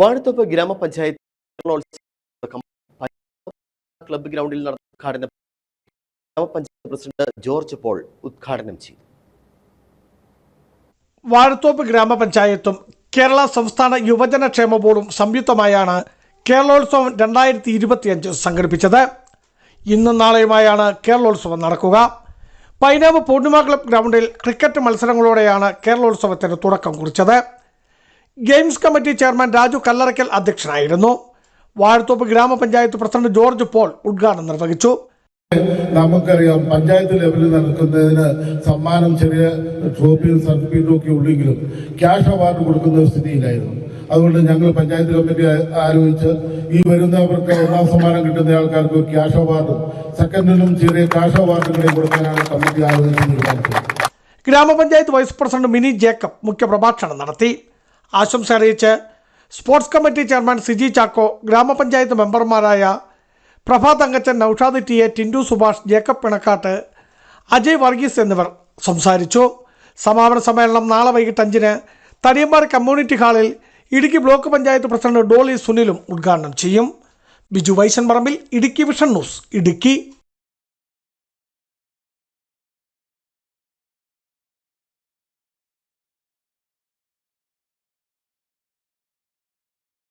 വാഴത്തോപ്പ് ഗ്രാമപഞ്ചായത്ത് ക്ലബ് ഗ്രൗണ്ടിൽ നടന്ന ഉദ്ഘാടനം ഗ്രാമപഞ്ചായത്ത് പ്രസിഡന്റ് ജോർജ് പോൾ ഉദ്ഘാടനം ചെയ്തു. വാഴത്തോപ്പ് ഗ്രാമപഞ്ചായത്തും കേരള സംസ്ഥാന യുവജന ക്ഷേമ ബോർഡും സംയുക്തമായാണ് കേരളോത്സവം രണ്ടായിരത്തി ഇരുപത്തിയഞ്ച് സംഘടിപ്പിച്ചത്. ഇന്നും നാളെയുമായാണ് കേരളോത്സവം നടക്കുക. പൈനാവ് പൂർണിമ ക്ലബ് ഗ്രൗണ്ടിൽ ക്രിക്കറ്റ് മത്സരങ്ങളോടെയാണ് കേരളോത്സവത്തിന് തുടക്കം കുറിച്ചത്. Games committee chairman Raju Kallarakkal അധ്യക്ഷനായിരുന്നു. വാഴത്തോപ്പ് ഗ്രാമപഞ്ചായത്ത് പ്രസിഡന്റ് ജോർജ് പോൾ ഉദ്ഘാടനം നിർവഹിച്ചു. നമുക്കറിയാം പഞ്ചായത്ത് ലെവലിൽ നടക്കുന്നതിന് സമ്മാനം ചെറിയ ട്രോഫിയും സർട്ടിഫിക്കറ്റും ഒക്കെ ഉള്ളെങ്കിലും ക്യാഷ് അവാർഡ് കൊടുക്കുന്ന സ്ഥിതിയിലായിരുന്നു. അതുകൊണ്ട് ഞങ്ങൾ പഞ്ചായത്ത് കമ്മിറ്റി ആലോചിച്ച് ഈ വരുന്നവർക്ക് ഒന്നാം സമ്മാനം കിട്ടുന്ന ആൾക്കാർക്ക് ഒരു ക്യാഷ് അവാർഡും സെക്കൻഡിനും ചെറിയ ക്യാഷ് അവാർഡുകളെയും കൊടുക്കാനാണ് കമ്മിറ്റി ആലോചിച്ച് തീരുമാനിച്ചത് ഗ്രാമപഞ്ചായത്ത് വൈസ് പ്രസിഡന്റ് മിനി ജേക്കബ് മുഖ്യപ്രഭാഷണം നടത്തി. ആശംസ അറിയിച്ച് sports committee chairman Siji Chacko ഗ്രാമപഞ്ചായത്ത് മെമ്പർമാരായ Prabha Thankachan Noushad T A Tindu Subhash Jacob Pinakkattu Ajay Varghese എന്നിവർ സംസാരിച്ചു. സമാപന സമ്മേളനം നാളെ വൈകിട്ട് അഞ്ചിന് തടിയമ്പാറ കമ്മ്യൂണിറ്റി ഹാളിൽ Idukki block panchayat president Dolly സുനിലും ഉദ്ഘാടനം ചെയ്യും. Biju Vaishan Parambil Idukki vision news Idukki.